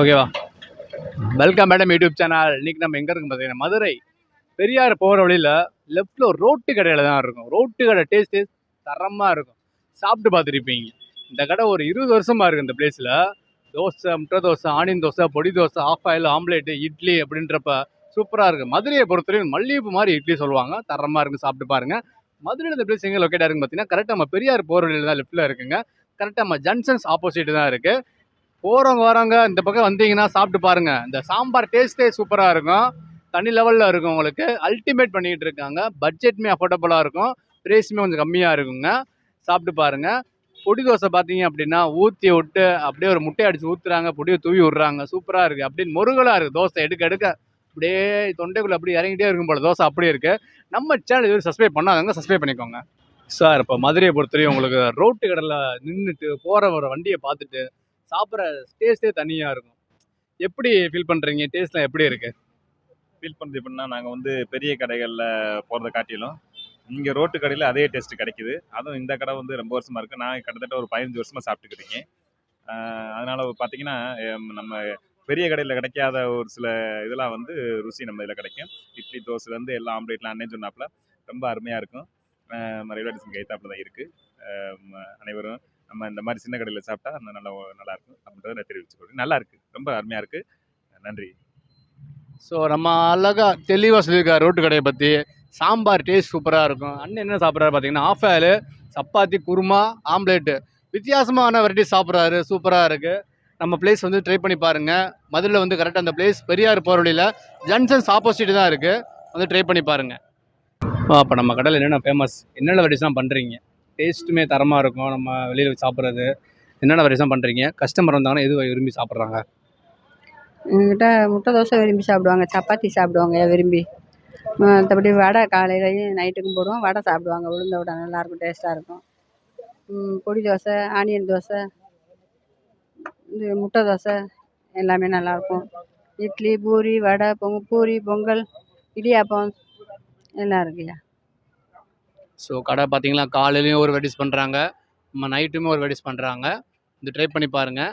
ஓகேவா welcome madam YouTube channel இன்றைக்கி நம்ம எங்கே இருக்கும் பார்த்தீங்கன்னா மதுரை. பெரியார் போகிற வழியில் லெஃப்டில் ஒரு ரோட்டு கடையில் தான் இருக்கும். ரோட்டு கடை டேஸ்ட்டு தரமாக இருக்கும். சாப்பிட்டு பார்த்துருப்பீங்க. இந்த கடை ஒரு இருபது வருஷமாக இருக்குது இந்த பிளேஸில் தோசை முட்டை தோசை ஆனியன் தோசை பொடி dosa half boil omelette idli அப்படின்றப்ப சூப்பராக இருக்குது மதுரையை பொறுத்தவரைக்கும் மல்லிகைப்பூ மாதிரி இட்லி சொல்லுவாங்க. தரமாக இருக்குது சாப்பிட்டு பாருங்கள் மதுரையில் இந்த பிளேஸ் எங்கே லொக்கேட் இருக்குன்னு பார்த்தீங்கன்னா கரெக்டாக நம்ம பெரியார் போகிற வழியில் தான் லெஃப்ட்டில் இருக்குங்க. கரெக்டாக நம்ம ஜங்ஷன்ஸ் ஆப்போசிட் தான் இருக்குது போகிறவங்க வரவங்க இந்த பக்கம் வந்தீங்கன்னா சாப்பிட்டு பாருங்க. இந்த சாம்பார் டேஸ்ட்டே சூப்பராக இருக்கும். தனி லெவலில் இருக்கும் உங்களுக்கு. அல்டிமேட் பண்ணிக்கிட்டு இருக்காங்க. பட்ஜெட்டுமே அஃபோர்டபுளாக இருக்கும். ப்ரைஸுமே கொஞ்சம் கம்மியாக இருக்குங்க. சாப்பிட்டு பாருங்க. பொடி தோசை பார்த்தீங்க அப்படின்னா ஊற்றி விட்டு அப்படியே ஒரு முட்டையை அடித்து ஊற்றுறாங்க பொடியை தூவி விட்றாங்க. சூப்பராக இருக்குது அப்படின்னு முருகலாக இருக்குது தோசை. எடுக்க எடுக்க. அப்படியே தொண்டைக்குள்ளே அப்படியே இறங்கிட்டே இருக்கும் போல. தோசை அப்படியே இருக்குது நம்ம சேனல் இது சப்ஸ்கிரைப் பண்ணாதவங்க சப்ஸ்கிரைப் பண்ணிக்கோங்க. சார் இப்போ மதுரையை பொறுத்தவரையும் உங்களுக்கு ரோட்டு கடையில் நின்றுட்டு போகிற வர வண்டியை பார்த்துட்டு சாப்பிட்ற டேஸ்ட்டே தனியாக இருக்கும். எப்படி ஃபீல் பண்ணுறீங்க டேஸ்ட்லாம் எப்படி இருக்குது ஃபீல் பண்ணுறது எப்படின்னா நாங்கள் வந்து பெரிய கடைகளில் போகிறத காட்டிலும் இங்கே ரோட்டு கடையில் அதே டேஸ்ட் கிடைக்குது. அதுவும் இந்த கடை வந்து ரொம்ப வருஷமாக இருக்குது நான் கிட்டத்தட்ட ஒரு பதினஞ்சு வருஷமாக சாப்பிட்டுக்கிறீங்க அதனால் பார்த்தீங்கன்னா நம்ம பெரிய கடையில் கிடைக்காத ஒரு சில இதெல்லாம் வந்து ருசி நம்ம இதில் கிடைக்கும். இட்லி தோசைலேருந்து எல்லா ஆம்லேட்லாம் அண்ணே சொன்னாப்புல ரொம்ப அருமையாக இருக்கும். நம்ம ரயில்வே ஸ்டேஷன் கைத்தாப்பில் தான் இருக்குது அனைவரும் நம்ம இந்த மாதிரி சின்ன கடையில் சாப்பிட்டா அந்த நல்லா நல்லா இருக்கும். அப்படின்றத நான் தெரிவிச்சுக்கிறேன் நல்லா இருக்குது ரொம்ப அருமையாக இருக்குது நன்றி. ஸோ நம்ம அழகாக தெளிவாக சொல்லியிருக்காரு ரோட்டு கடையை பற்றி சாம்பார் டேஸ்ட் சூப்பராக இருக்கும். அண்ணன் என்ன சாப்பிட்றாரு பார்த்தீங்கன்னா of oil chapati kurma omelette வித்தியாசமான வெரைட்டி சாப்பிட்றாரு. சூப்பராக இருக்குது நம்ம பிளேஸ் வந்து ட்ரை பண்ணி பாருங்கள் மதுரையில் வந்து கரெக்டாக அந்த பிளேஸ் பெரியார் போகிற வழியில் ஜன்சன்ஸ் ஆப்போசிட் தான் இருக்குது வந்து ட்ரை பண்ணி பாருங்கள் அப்போ நம்ம கடையில் என்னென்ன ஃபேமஸ் என்னென்ன வெரைட்டிஸ்லாம் பண்ணுறீங்க டேஸ்ட்டுமே தரமாக இருக்கும். நம்ம வெளியில் சாப்பிட்றது. என்னென்ன வருஷம் பண்ணுறீங்க கஸ்டமர் வந்தாங்கன்னா எது விரும்பி சாப்பிட்றாங்க? எங்கிட்ட முட்டை தோசை விரும்பி சாப்பிடுவாங்க. சப்பாத்தி சாப்பிடுவாங்க விரும்பி. மற்றபடி வடை காலையிலையும் நைட்டுக்கும் போடுவோம். வடை சாப்பிடுவாங்க. உளுந்த வடை நல்லாயிருக்கும் டேஸ்ட்டாக இருக்கும். பொடி தோசை ஆனியன் தோசை இது முட்டை தோசை எல்லாமே நல்லாயிருக்கும். இட்லி பூரி வடை பொங்க பூரி பொங்கல் இடியாப்பம் எல்லாம் இருக்குய்யா ஸோ கடை பார்த்தீங்கன்னா காலையிலையும் ஒரு வெடிஸ் பண்ணுறாங்க நம்ம நைட்டுமே ஒரு வெடிஸ் பண்ணுறாங்க இது ட்ரை பண்ணி பாருங்கள்